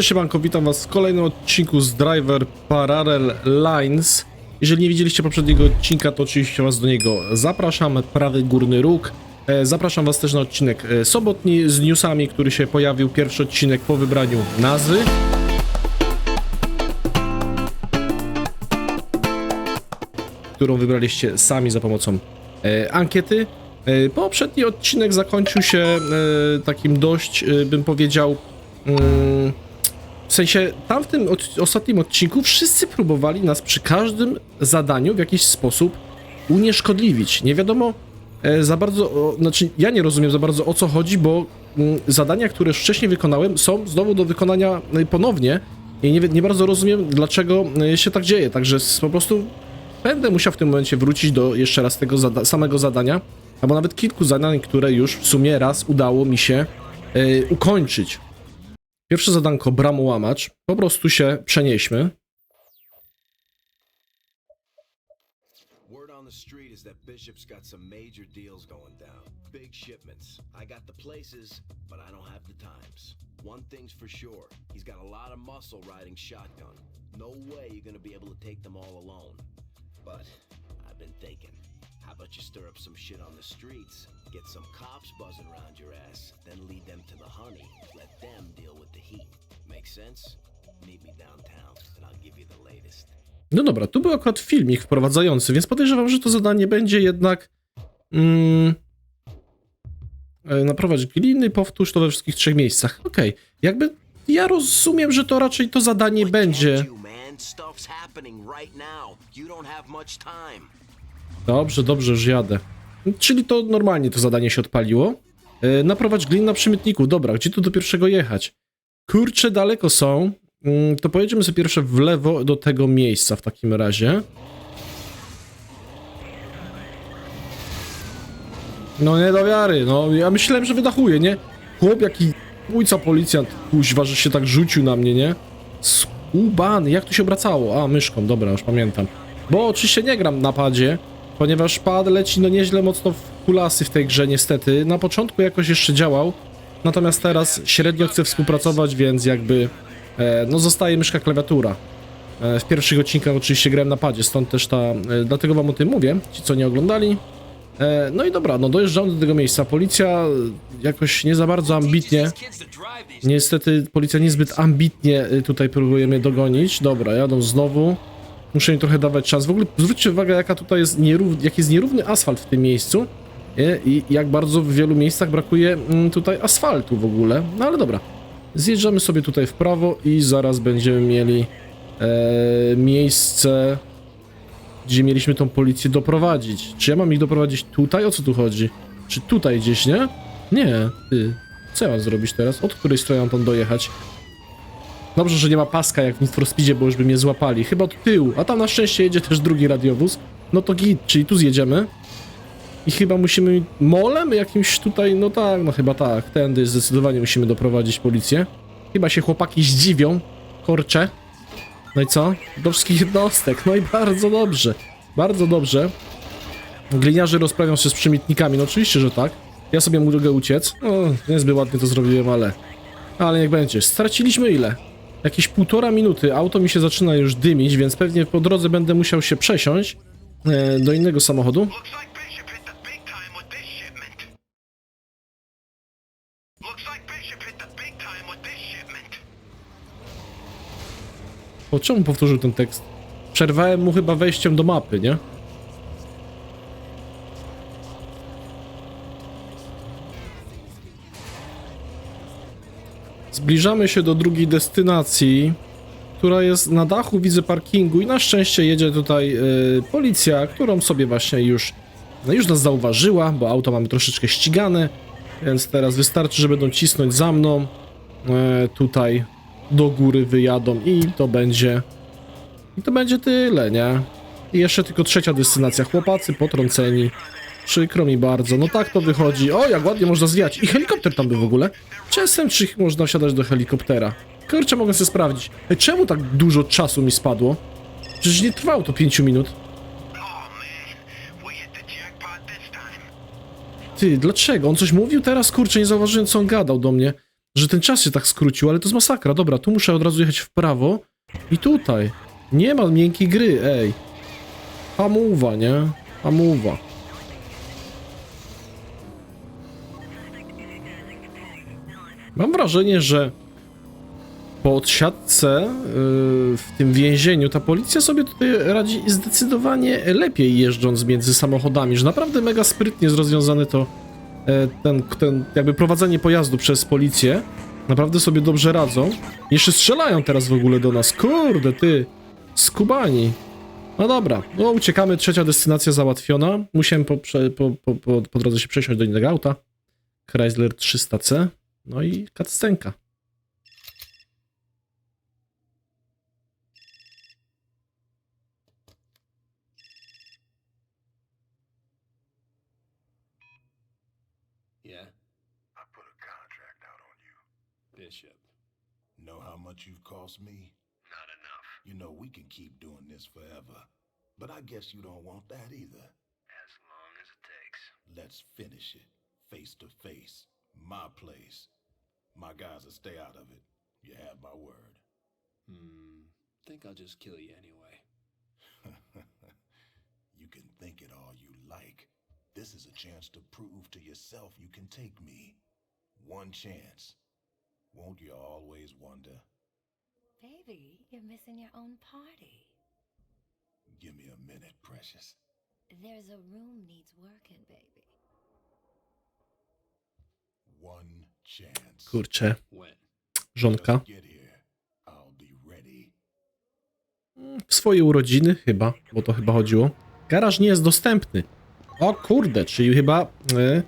Cześć siemanko, witam was w kolejnym odcinku z Driver Parallel Lines. Jeżeli nie widzieliście poprzedniego odcinka, to oczywiście was do niego zapraszam, prawy górny róg. E, Zapraszam was też na odcinek e, sobotni z newsami, który się pojawił, pierwszy odcinek po wybraniu nazwy. którą wybraliście sami za pomocą e, ankiety. Poprzedni odcinek zakończył się takim dość, bym powiedział, mm, w sensie tam w tym od, ostatnim odcinku wszyscy próbowali nas przy każdym zadaniu w jakiś sposób unieszkodliwić. Nie wiadomo e, za bardzo, o, znaczy ja nie rozumiem za bardzo o co chodzi, bo mm, zadania, które już wcześniej wykonałem są znowu do wykonania e, ponownie i nie, nie bardzo rozumiem dlaczego e, się tak dzieje, także po prostu będę musiał w tym momencie wrócić do jeszcze raz tego zada samego zadania, albo nawet kilku zadań, które już w sumie raz udało mi się e, ukończyć. Pierwsze zadanko bramołamacz. Po prostu się przenieśmy. Word on the street is that Bishop's got some major deals going down. Big shipments. I got the places, but I don't have the times. One thing's for sure, he's got a lot of muscle riding shotgun. No way you're gonna be able to take them all alone. But I've been thinking, how about you stir up some shit on the streets, get some cops buzzing around your ass, then lead them to the honey, let them deal with the heat. Make sense? Meet me downtown, and I'll give you the latest. No dobra, tu był akurat filmik wprowadzający, więc podejrzewam, że to zadanie będzie jednak. Mm, e, naprowadź gliny, powtórz to we wszystkich trzech miejscach. Okej, jakby ja rozumiem, że to raczej to zadanie będzie. you, Dobrze, dobrze, już jadę. Czyli to normalnie to zadanie się odpaliło. E, naprowadź glin na przymytniku. Dobra, gdzie tu do pierwszego jechać? Kurcze daleko są. Mm, To pojedziemy sobie pierwsze w lewo do tego miejsca w takim razie. No nie do wiary, no ja myślałem, że wydachuje, nie? Chłop jaki ujca policjant, kuźwa, że się tak rzucił na mnie, nie? Skubany, jak to się obracało? A, myszką, dobra, już pamiętam. Bo oczywiście nie gram na padzie, ponieważ pad leci no nieźle mocno w kulasy w tej grze niestety. Na początku jakoś jeszcze działał, natomiast teraz średnio chcę współpracować, więc jakby e, no zostaje myszka klawiatura. E, w pierwszych odcinkach oczywiście grałem na padzie, stąd też ta, e, dlatego wam o tym mówię, ci co nie oglądali. E, no i dobra, no dojeżdżamy do tego miejsca. Policja e, jakoś nie za bardzo ambitnie. Niestety policja niezbyt ambitnie y, tutaj próbuje mnie dogonić. Dobra, jadą znowu. Muszę im trochę dawać czas. W ogóle zwróćcie uwagę, jaka tutaj jest nierów... jak jest nierówny asfalt w tym miejscu. I jak bardzo w wielu miejscach brakuje mm, tutaj asfaltu w ogóle. No ale dobra. Zjeżdżamy sobie tutaj w prawo i zaraz będziemy mieli e, miejsce, gdzie mieliśmy tą policję doprowadzić. Czy ja mam ich doprowadzić tutaj? O co tu chodzi? Czy tutaj gdzieś, nie? Nie, ty. Co ja mam zrobić teraz? Od której strony mam tam dojechać? Dobrze, że nie ma paska jak w Need for Speedzie, bo już by mnie złapali. Chyba od tyłu, a tam na szczęście jedzie też drugi radiowóz. No to git, czyli tu zjedziemy. I chyba musimy molem jakimś tutaj, no tak, no chyba tak. Tędy zdecydowanie musimy doprowadzić policję. Chyba się chłopaki zdziwią. Korcze. No i co? Do wszystkich jednostek. No i bardzo dobrze. Bardzo dobrze. Gliniarze rozprawią się z przymiotnikami. No oczywiście, że tak. Ja sobie mogę uciec. No, niezbyt ładnie to zrobiłem, ale... Ale niech będzie. Straciliśmy ile? Jakieś półtora minuty. Auto mi się zaczyna już dymić, więc pewnie po drodze będę musiał się przesiąść e, do innego samochodu. O czemu powtórzył ten tekst? Przerwałem mu chyba wejściem do mapy, nie? Zbliżamy się do drugiej destynacji, która jest na dachu, widzę parkingu i na szczęście jedzie tutaj y, policja, którą sobie właśnie już, no już nas zauważyła, bo auto mamy troszeczkę ścigane, więc teraz wystarczy, że będą cisnąć za mną, e, tutaj do góry wyjadą i to będzie i to będzie tyle, nie? I jeszcze tylko trzecia destynacja. Chłopacy potrąceni. Przykro mi bardzo. No tak to wychodzi. O, jak ładnie można zwiać. I helikopter tam był w ogóle. Czasem czy można wsiadać do helikoptera? Kurczę, mogę sobie sprawdzić. Ej, czemu tak dużo czasu mi spadło? Przecież nie trwało to 5 minut. Ty, dlaczego? On coś mówił teraz? Kurczę, nie zauważyłem, co on gadał do mnie. że ten czas się tak skrócił, ale to jest masakra. Dobra, tu muszę od razu jechać w prawo i tutaj. Nie ma miękkiej gry, ej. Hamuwa, nie? Hamuwa. Mam wrażenie, że po odsiadce yy, w tym więzieniu ta policja sobie tutaj radzi zdecydowanie lepiej jeżdżąc między samochodami, że naprawdę mega sprytnie jest rozwiązane to e, ten, ten jakby prowadzenie pojazdu przez policję. Naprawdę sobie dobrze radzą. Jeszcze strzelają teraz w ogóle do nas. Kurde, ty. Skubani. No dobra, no uciekamy, trzecia destynacja załatwiona. Musiałem po, po, po, po, po drodze się przesiąść do innego auta. Chrysler 300C. No i kacstenka. Yeah, I put a contract out on you. Bishop. Know how much you've cost me? Not enough. You know, we can keep doing this forever. But I guess you don't want that either. As long as it takes. Let's finish it. Face to face. My place. My guys will stay out of it. You have my word. Hmm. Think I'll just kill you anyway. you can think it all you like. This is a chance to prove to yourself you can take me. One chance. Won't you always wonder? Baby, you're missing your own party. Give me a minute, precious. There's a room needs working, baby. One chance. Kurczę, żonka. Ready. W swoje urodziny chyba, bo to chyba chodziło. Garaż nie jest dostępny. O kurde, czyli chyba e,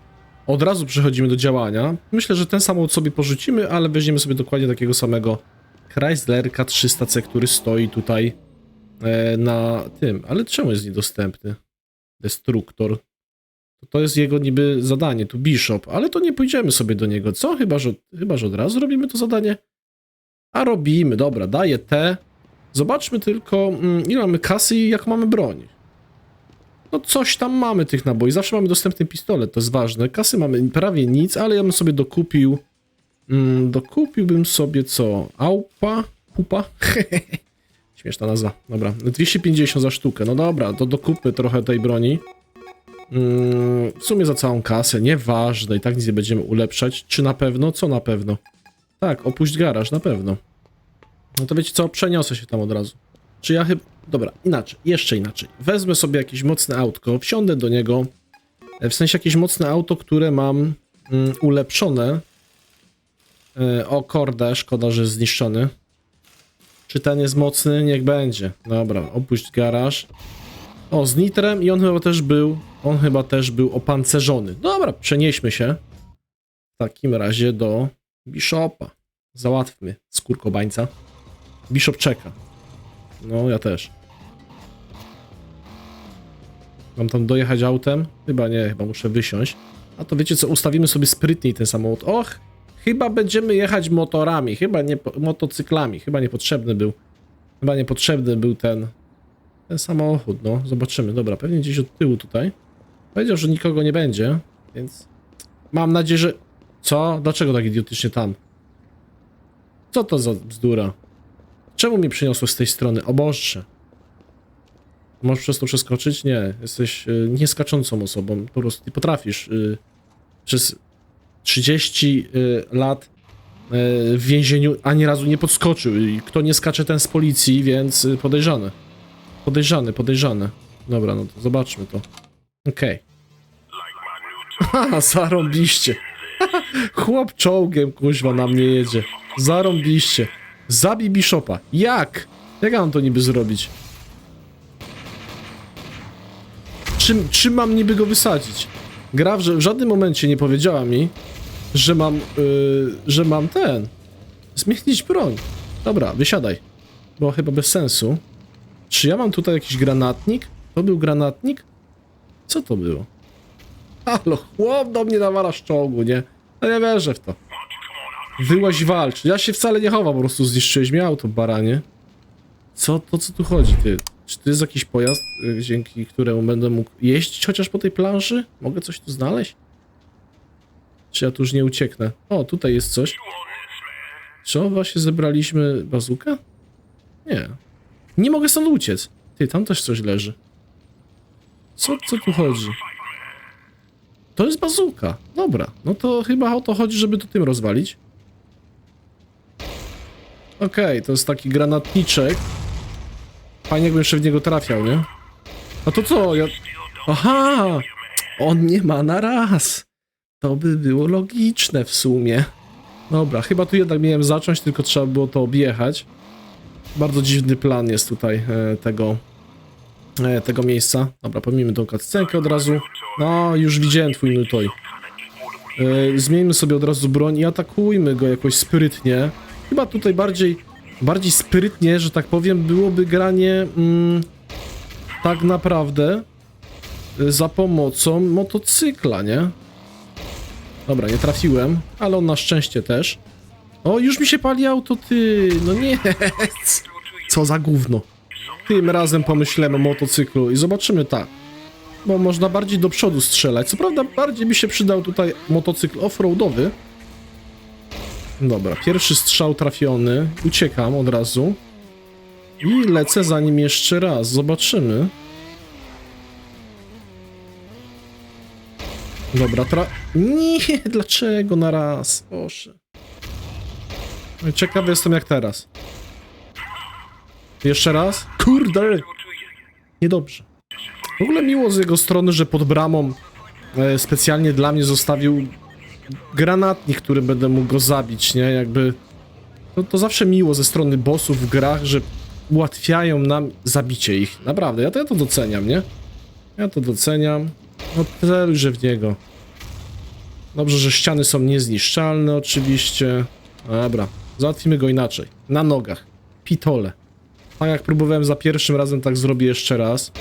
od razu przechodzimy do działania. Myślę, że ten samochód sobie porzucimy, ale weźmiemy sobie dokładnie takiego samego Chrysler K300C, który stoi tutaj e, na tym. Ale czemu jest niedostępny? Destruktor. To, jest jego niby zadanie, tu Bishop, ale to nie pójdziemy sobie do niego, co? Chyba, że, chyba, że od razu robimy to zadanie. A robimy, dobra, daję T. Zobaczmy tylko, mm, ile mamy kasy i jak mamy broń. No coś tam mamy tych naboi. Zawsze mamy dostępny pistolet, to jest ważne. Kasy mamy prawie nic, ale ja bym sobie dokupił... Mm, dokupiłbym sobie co? Aupa? Pupa? Śmieszna nazwa. Dobra, 250 za sztukę. No dobra, to dokupmy trochę tej broni. Mm, w sumie za całą kasę, nieważne. I tak nic nie będziemy ulepszać. Czy na pewno? Co na pewno? Tak, opuść garaż, na pewno. No to wiecie co, przeniosę się tam od razu. Czy ja chyba... Dobra, inaczej, jeszcze inaczej. Wezmę sobie jakieś mocne autko, wsiądę do niego. e, W sensie jakieś mocne auto, które mam mm, ulepszone. E, o korde, szkoda, że jest zniszczony. Czy ten jest mocny? Niech będzie. Dobra, opuść garaż. O, z nitrem i on chyba też był... On chyba też był opancerzony. Dobra, przenieśmy się. W takim razie do Bishopa. Załatwmy skórkobańca. Bishop czeka. No, ja też. Mam tam dojechać autem? Chyba nie, chyba muszę wysiąść. A to wiecie co, ustawimy sobie sprytniej ten samochód. Och, chyba będziemy jechać motorami, chyba nie motocyklami, chyba niepotrzebny był. Chyba niepotrzebny był ten ten samochód, no. Zobaczymy. Dobra, pewnie gdzieś od tyłu tutaj. Powiedział, że nikogo nie będzie, więc mam nadzieję, że... Co? Dlaczego tak idiotycznie tam? Co to za bzdura? Czemu mnie przyniosło z tej strony? O Boże. Możesz przez to przeskoczyć? Nie. Jesteś y, nieskaczącą osobą. Po prostu nie potrafisz y, przez 30 y, lat y, w więzieniu ani razu nie podskoczył. I kto nie skacze, ten z policji, więc y, podejrzany. Podejrzany, podejrzany. Dobra, no to zobaczmy to. Okej. Haha, zarąbiście. Chłop czołgiem, kuźwa, na mnie jedzie. Zarąbiście. Zabij Bishopa. Jak? Jak ja mam to niby zrobić? Czym, czym mam niby go wysadzić? Gra w, w żadnym momencie nie powiedziała mi, że mam, yy, że mam ten. Zmienić broń. Dobra, wysiadaj. Bo chyba bez sensu. Czy ja mam tutaj jakiś granatnik? To był granatnik? Co to było? Halo, chłop do mnie nawala z czołgu, nie? No nie wierzę w to. Wyłaź walcz. Ja się wcale nie chowam, po prostu zniszczyłeś mi auto, baranie. Co, to co tu chodzi, ty? Czy to jest jakiś pojazd, y, dzięki któremu będę mógł jeździć chociaż po tej planszy? Mogę coś tu znaleźć? Czy ja tu już nie ucieknę? O, tutaj jest coś. Co, właśnie zebraliśmy bazukę? Nie. Nie mogę stąd uciec. Ty, tam też coś leży. Co, co tu chodzi? To jest bazuka. Dobra, no to chyba o to chodzi, żeby to tym rozwalić. Okej, to jest taki granatniczek. Fajnie jakbym jeszcze w niego trafiał, nie? A to co? Ja... Aha! On nie ma na raz. To by było logiczne w sumie. Dobra, chyba tu jednak miałem zacząć, tylko trzeba było to objechać. Bardzo dziwny plan jest tutaj e, tego, e, tego miejsca. Dobra, pomijmy tą cutscenkę od razu. No, już widziałem twój nutoj. E, zmieńmy sobie od razu broń i atakujmy go jakoś sprytnie. Chyba tutaj bardziej, bardziej sprytnie, że tak powiem, byłoby granie mm, tak naprawdę za pomocą motocykla, nie? Dobra, nie trafiłem, ale on na szczęście też. O, już mi się pali auto, ty! No nie! Co za gówno. Tym razem pomyślemy o motocyklu i zobaczymy tak. Bo można bardziej do przodu strzelać. Co prawda bardziej mi się przydał tutaj motocykl offroadowy. Dobra, pierwszy strzał trafiony. Uciekam od razu. I lecę za nim jeszcze raz. Zobaczymy. Dobra, tra... Nie, dlaczego na raz? Proszę. No Ciekawy jestem jak teraz. Jeszcze raz? Kurde! Niedobrze. W ogóle miło z jego strony, że pod bramą e, specjalnie dla mnie zostawił granatnik, który będę mógł go zabić, nie? Jakby... To, to zawsze miło ze strony bossów w grach, że ułatwiają nam zabicie ich. Naprawdę, ja to, ja to doceniam, nie? Ja to doceniam. No celujże w niego. Dobrze, że ściany są niezniszczalne oczywiście. Dobra, załatwimy go inaczej. Na nogach. Pitole. Tak jak próbowałem za pierwszym razem, tak zrobię jeszcze raz.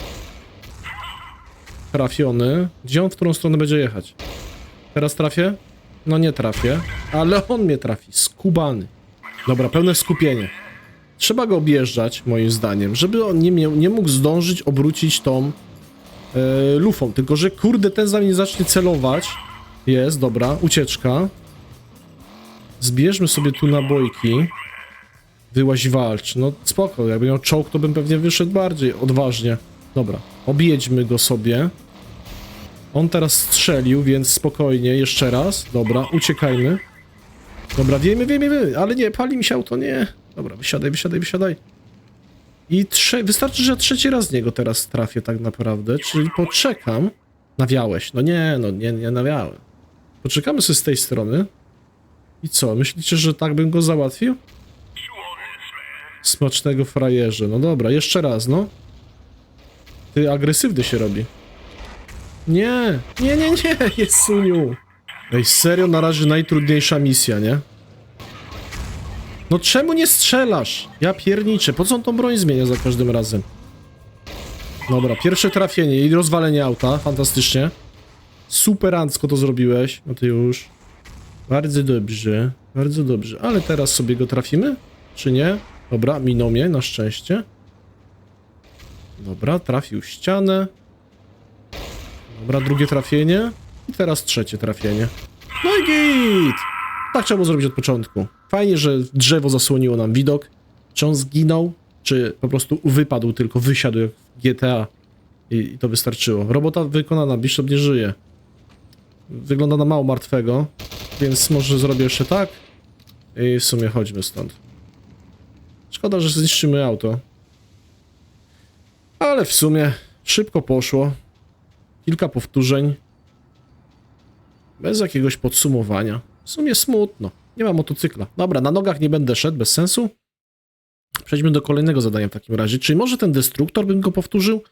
Trafiony. Gdzie on w którą stronę będzie jechać? Teraz trafię? No nie trafię. Ale on mnie trafi. Skubany. Dobra, pełne skupienie. Trzeba go objeżdżać, moim zdaniem, żeby on nie, miał, nie mógł zdążyć obrócić tą e, lufą. Tylko, że kurde, ten zanim zacznie celować. Jest, dobra, ucieczka. Zbierzmy sobie tu nabojki. Wyłaź walcz. No spoko, jakby miał czołg, to bym pewnie wyszedł bardziej odważnie. Dobra, objedźmy go sobie. On teraz strzelił, więc spokojnie, jeszcze raz. Dobra, uciekajmy. Dobra, wiemy, wiemy, wiemy, ale nie, pali mi się auto, nie. Dobra, wysiadaj, wysiadaj, wysiadaj. I trze wystarczy, że trzeci raz z niego teraz trafię tak naprawdę, czyli poczekam. Nawiałeś. No nie, no nie, nie nawiałem. Poczekamy sobie z tej strony. I co, myślicie, że tak bym go załatwił? Smacznego frajerze. No dobra, jeszcze raz, no. Ty agresywny się robi. Nie, nie, nie, nie, jest suniu. Ej, serio, na razie najtrudniejsza misja, nie? No czemu nie strzelasz? Ja pierniczę, po co on tą broń zmienia za każdym razem? Dobra, pierwsze trafienie i rozwalenie auta, fantastycznie. Superancko to zrobiłeś, no ty już. Bardzo dobrze, bardzo dobrze. Ale teraz sobie go trafimy? Czy nie? Dobra, minął mnie, na szczęście. Dobra, trafił ścianę. Dobra, drugie trafienie. I teraz trzecie trafienie. No i git! Tak trzeba było zrobić od początku. Fajnie, że drzewo zasłoniło nam widok. Czy on zginął, czy po prostu wypadł, tylko wysiadł jak w GTA. I, i to wystarczyło. Robota wykonana, Bishop nie żyje. Wygląda na mało martwego, więc może zrobię jeszcze tak. I w sumie chodźmy stąd. Szkoda, że zniszczymy auto. Ale w sumie szybko poszło. Kilka powtórzeń. Bez jakiegoś podsumowania. W sumie smutno. Nie ma motocykla. Dobra, na nogach nie będę szedł, bez sensu. Przejdźmy do kolejnego zadania w takim razie. Czyli może ten destruktor bym go powtórzył?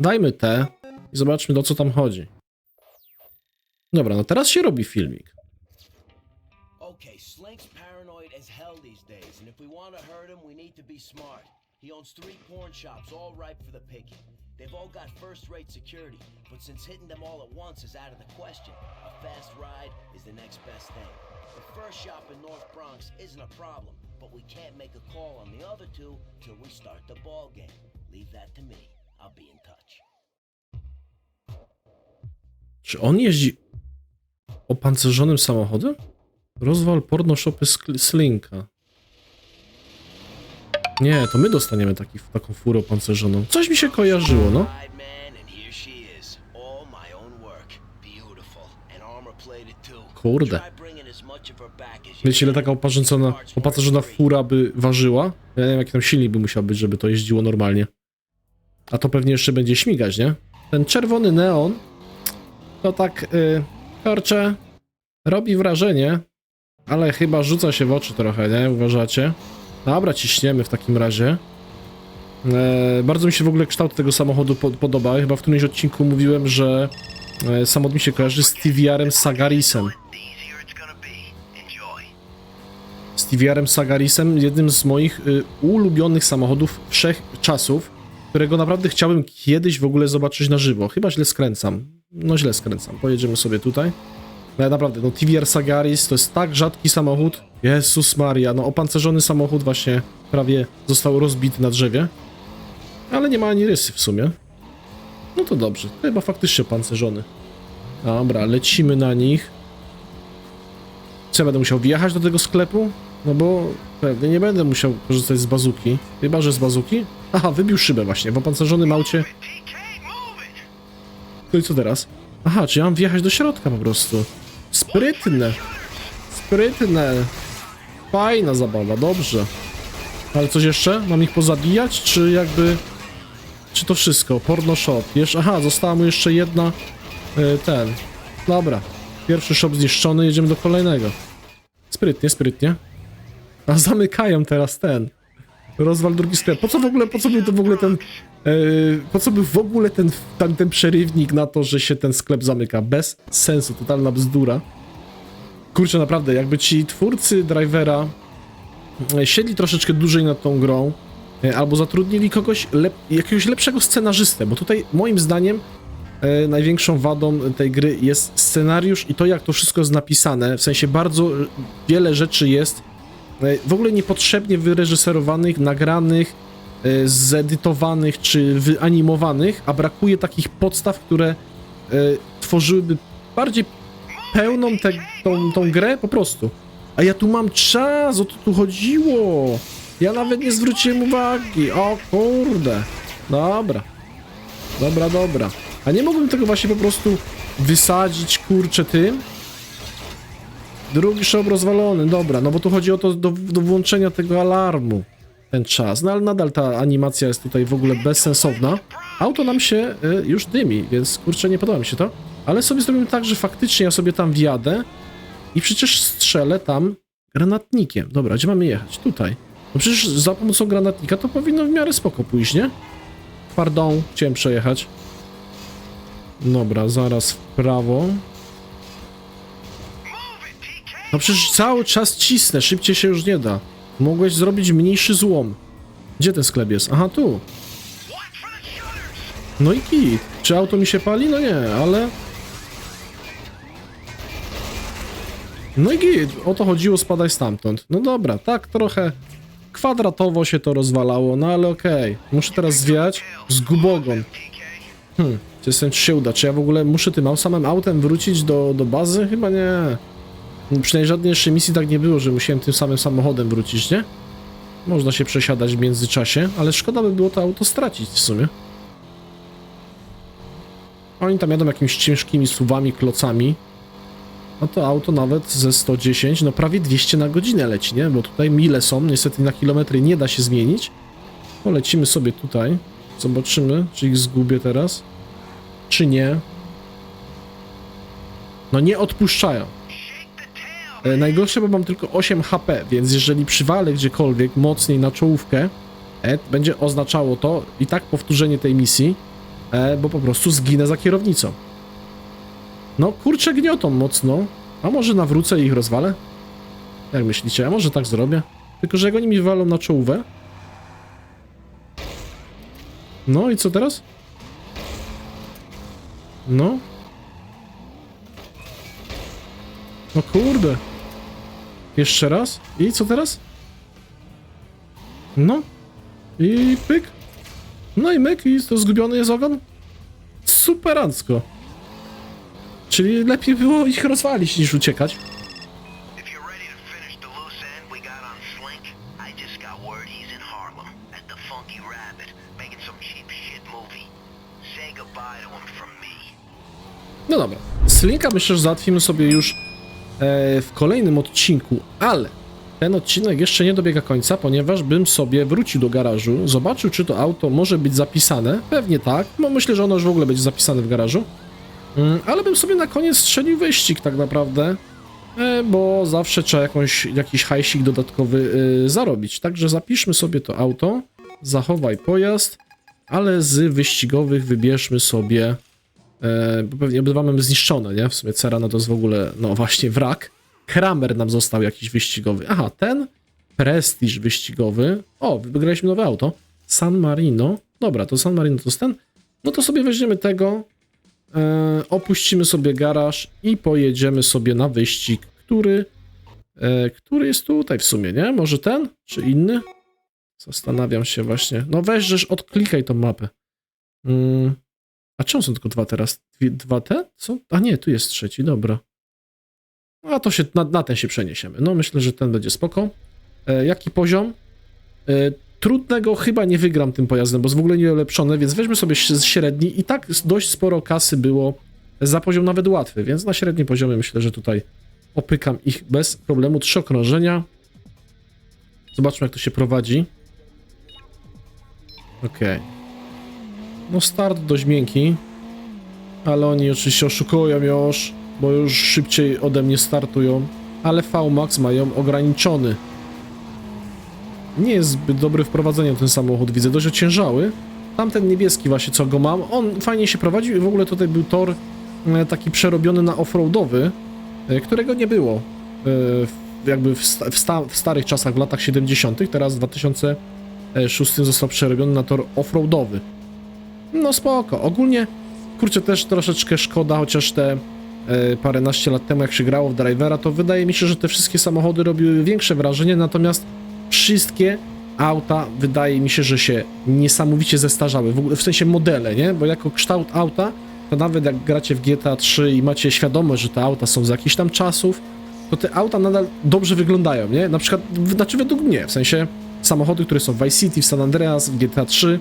Dajmy te i zobaczmy, o co tam chodzi. Dobra, no teraz się robi filmik. Days, and if we want to hurt him, we need to be smart. He owns three pawn shops, all ripe for the picking. They've all got first-rate security, but since hitting them all at once is out of the question, a fast ride is the next best thing. The first shop in North Bronx isn't a problem, but we can't make a call on the other two till we start the ball game. Leave that to me. I'll be in touch. Czy on jeździ opancerzonym samochodem? Rozwal porno shopy Skl- Slinka. Nie, to my dostaniemy taki, taką furę opancerzoną. Coś mi się kojarzyło, no. Kurde. Wiecie, ile taka opancerzona, opancerzona fura by ważyła? Ja nie wiem, jaki tam silnik by musiał być, żeby to jeździło normalnie. A to pewnie jeszcze będzie śmigać, nie? Ten czerwony neon, to tak, yy, kurczę, robi wrażenie, ale chyba rzuca się w oczy trochę, nie? Uważacie? Dobra, ciśniemy w takim razie. E, bardzo mi się w ogóle kształt tego samochodu pod, podoba. Chyba w którymś odcinku mówiłem, że e, samochód mi się kojarzy z TVR-em Sagarisem. Z TVR-em Sagarisem, jednym z moich y, ulubionych samochodów wszechczasów, którego naprawdę chciałbym kiedyś w ogóle zobaczyć na żywo. Chyba źle skręcam. No źle skręcam. Pojedziemy sobie tutaj. No ale naprawdę, no TVR Sagaris to jest tak rzadki samochód. Jezus Maria, no opancerzony samochód właśnie prawie został rozbity na drzewie. Ale nie ma ani rysy w sumie. No to dobrze, chyba faktycznie opancerzony. Dobra, lecimy na nich. Co, będę musiał wjechać do tego sklepu? No bo pewnie nie będę musiał korzystać z bazuki. Chyba, że z bazuki? Aha, wybił szybę właśnie, w opancerzonym it! No i co teraz? Aha, czy ja mam wjechać do środka po prostu. Sprytne. Sprytne. Fajna zabawa, dobrze. Ale coś jeszcze? Mam ich pozabijać, czy jakby... Czy to wszystko? Porno shop. Jeszcze... Aha, została mu jeszcze jedna... y, ten. Dobra. Pierwszy shop zniszczony, jedziemy do kolejnego. Sprytnie, sprytnie. A zamykają teraz ten. Rozwal drugi sklep. Po co w ogóle, po co był to w ogóle ten, e, po co był w ogóle ten, ten, ten przerywnik na to, że się ten sklep zamyka? Bez sensu, totalna bzdura. Kurczę, naprawdę, jakby ci twórcy drivera e, siedli troszeczkę dłużej nad tą grą, e, albo zatrudnili kogoś, lep, jakiegoś lepszego scenarzystę, bo tutaj moim zdaniem e, największą wadą tej gry jest scenariusz i to, jak to wszystko jest napisane. W sensie bardzo wiele rzeczy jest w ogóle niepotrzebnie wyreżyserowanych, nagranych, e, zedytowanych czy wyanimowanych, a brakuje takich podstaw, które e, tworzyłyby bardziej pełną te, tą, tą grę po prostu. A ja tu mam czas, o to tu chodziło. Ja nawet nie zwróciłem uwagi. O kurde. Dobra. Dobra, dobra. A nie mógłbym tego właśnie po prostu wysadzić, kurczę, tym? Drugi shop rozwalony, dobra, no bo tu chodzi o to do, do włączenia tego alarmu. Ten czas, no ale nadal ta animacja jest tutaj w ogóle bezsensowna. Auto nam się y, już dymi, więc kurczę, nie podoba mi się to. Ale sobie zrobimy tak, że faktycznie ja sobie tam wjadę i przecież strzelę tam granatnikiem. Dobra, gdzie mamy jechać? Tutaj. No przecież za pomocą granatnika to powinno w miarę spoko pójść, nie? Pardon, chciałem przejechać. Dobra, zaraz w prawo. No przecież cały czas cisnę, szybciej się już nie da. Mogłeś zrobić mniejszy złom. Gdzie ten sklep jest? Aha, tu. No i kit. Czy auto mi się pali? No nie, ale... No i git. O to chodziło, spadaj stamtąd. No dobra, tak trochę kwadratowo się to rozwalało, no ale okej. Muszę teraz zwiać z gubogon. Hmm, czy się uda. Czy ja w ogóle muszę tym samym autem wrócić do, do bazy? Chyba nie. Przynajmniej żadnej jeszcze misji tak nie było, że musiałem tym samym samochodem wrócić, nie? Można się przesiadać w międzyczasie, ale szkoda by było to auto stracić w sumie. Oni tam jadą jakimiś ciężkimi suwami, klocami. No to auto nawet ze 110, no prawie 200 na godzinę leci, nie? Bo tutaj mile są, niestety na kilometry nie da się zmienić. Polecimy sobie tutaj. Zobaczymy, czy ich zgubię teraz. Czy nie. No nie odpuszczają. E, Najgorsze, bo mam tylko 8 HP, więc jeżeli przywalę gdziekolwiek mocniej na czołówkę, e, będzie oznaczało to i tak powtórzenie tej misji, e, bo po prostu zginę za kierownicą. No kurczę gniotą mocno, a może nawrócę i ich rozwalę? Jak myślicie, a może tak zrobię? Tylko, że jak oni mi walą na czołówę... No i co teraz? No. No kurde. Jeszcze raz. I co teraz? No. I pyk. No i myk. I to zgubiony jest ogon. Superancko. Czyli lepiej było ich rozwalić niż uciekać. No dobra. Slinka myślę, że załatwimy sobie już w kolejnym odcinku, ale ten odcinek jeszcze nie dobiega końca, ponieważ bym sobie wrócił do garażu, zobaczył, czy to auto może być zapisane. Pewnie tak. No myślę, że ono już w ogóle będzie zapisane w garażu. Mm, ale bym sobie na koniec strzelił wyścig tak naprawdę, e, bo zawsze trzeba jakąś, jakiś hajsik dodatkowy e, zarobić. Także zapiszmy sobie to auto, zachowaj pojazd, ale z wyścigowych wybierzmy sobie E, bo pewnie obydwa mamy zniszczone, nie? W sumie Cerano to jest w ogóle, no właśnie, wrak. Kramer nam został jakiś wyścigowy. Aha, ten prestiż wyścigowy. O, wygraliśmy nowe auto. San Marino. Dobra, to San Marino to jest ten. No to sobie weźmiemy tego, e, opuścimy sobie garaż i pojedziemy sobie na wyścig, który, e, który jest tutaj w sumie, nie? Może ten, czy inny? Zastanawiam się właśnie. No weź, żeż odklikaj tą mapę. Mm. A czemu są tylko dwa teraz? Dwie, dwa te? Co? A nie, tu jest trzeci, dobra. A to się, na, na ten się przeniesiemy. No myślę, że ten będzie spoko. E, jaki poziom? E, trudnego chyba nie wygram tym pojazdem, bo jest w ogóle nie ulepszone, więc weźmy sobie średni i tak dość sporo kasy było za poziom nawet łatwy, więc na średnim poziomie myślę, że tutaj opykam ich bez problemu. Trzy okrążenia. Zobaczmy jak to się prowadzi. Okej. No start dość miękki, ale oni oczywiście oszukują już, bo już szybciej ode mnie startują, ale VMAX mają ograniczony. Nie jest zbyt dobry w prowadzeniu ten samochód, widzę, dość ociężały. Tamten niebieski właśnie, co go mam, on fajnie się prowadził i w ogóle tutaj był tor e, taki przerobiony na offroadowy, e, którego nie było e, jakby w, sta w starych czasach, w latach 70., teraz w 2006 został przerobiony na tor offroadowy. No spoko. Ogólnie, kurczę, też troszeczkę szkoda, chociaż te e, paręnaście lat temu, jak się grało w Drivera, to wydaje mi się, że te wszystkie samochody robiły większe wrażenie, natomiast wszystkie auta, wydaje mi się, że się niesamowicie zestarzały, w, w sensie modele, nie? Bo jako kształt auta, to nawet jak gracie w GTA 3 i macie świadomość, że te auta są z jakichś tam czasów, to te auta nadal dobrze wyglądają, nie? Na przykład, znaczy według mnie, w sensie samochody, które są w Vice City, w San Andreas, w GTA 3,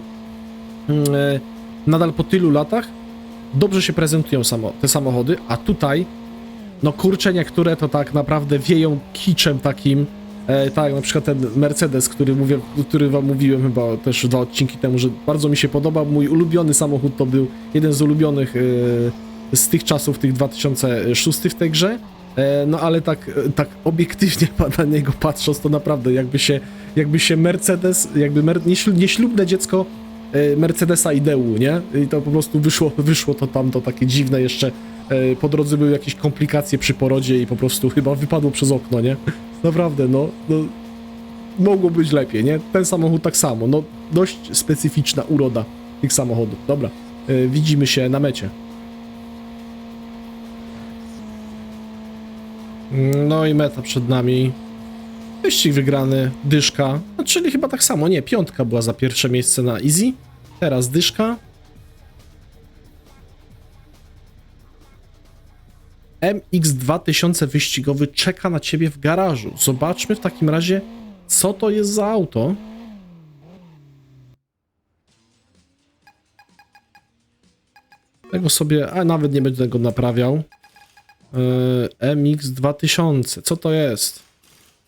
mm, e, nadal po tylu latach dobrze się prezentują samo, te samochody, a tutaj, no kurcze niektóre to tak naprawdę wieją kiczem takim, e, tak na przykład ten Mercedes, który, mówię, który wam mówiłem chyba też dwa odcinki temu, że bardzo mi się podoba, mój ulubiony samochód to był jeden z ulubionych e, z tych czasów, tych 2006 w tej grze, e, no ale tak, e, tak obiektywnie na niego patrząc, to naprawdę jakby się, jakby się Mercedes, jakby mer, nieślu- nieślubne dziecko e, Mercedesa Ideu, nie? I to po prostu wyszło, wyszło to tam, to takie dziwne jeszcze. e, Po drodze były jakieś komplikacje przy porodzie i po prostu chyba wypadło przez okno, nie? Naprawdę, no, no mogło być lepiej, nie? Ten samochód tak samo, no dość specyficzna uroda tych samochodów. Dobra, e, widzimy się na mecie. No i meta przed nami. Wyścig wygrany, dyszka, no, czyli chyba tak samo, nie, piątka była za pierwsze miejsce na Easy, teraz dyszka. MX-2000 wyścigowy czeka na ciebie w garażu. Zobaczmy w takim razie, co to jest za auto. Tego sobie, a nawet nie będę tego naprawiał. Yy, MX-2000, co to jest?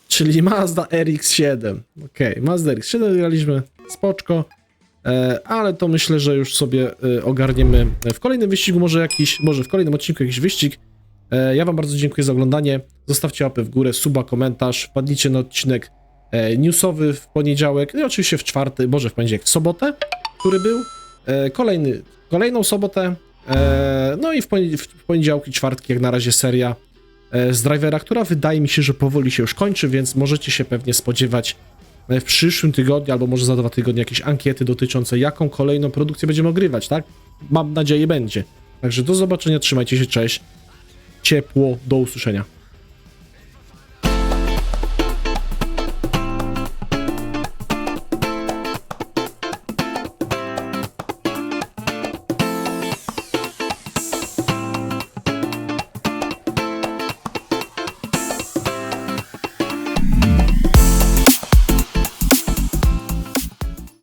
Czyli Mazda RX-7. Okej, Mazda RX-7 wygraliśmy, spoczko. E, ale to myślę, że już sobie e, ogarniemy w kolejnym wyścigu, może jakiś, może w kolejnym odcinku jakiś wyścig. E, ja wam bardzo dziękuję za oglądanie. Zostawcie łapę w górę, suba, komentarz, wpadnijcie na odcinek newsowy w poniedziałek, no i oczywiście w czwarty, może w poniedziałek, w sobotę, który był. Kolejny, kolejną sobotę, no i w, poni- w poniedziałki, czwartki, jak na razie seria z Drivera, która wydaje mi się, że powoli się już kończy, więc możecie się pewnie spodziewać e, w przyszłym tygodniu, albo może za dwa tygodnie jakieś ankiety dotyczące jaką kolejną produkcję będziemy ogrywać, tak? Mam nadzieję będzie. Także do zobaczenia, trzymajcie się, cześć. Ciepło, do usłyszenia.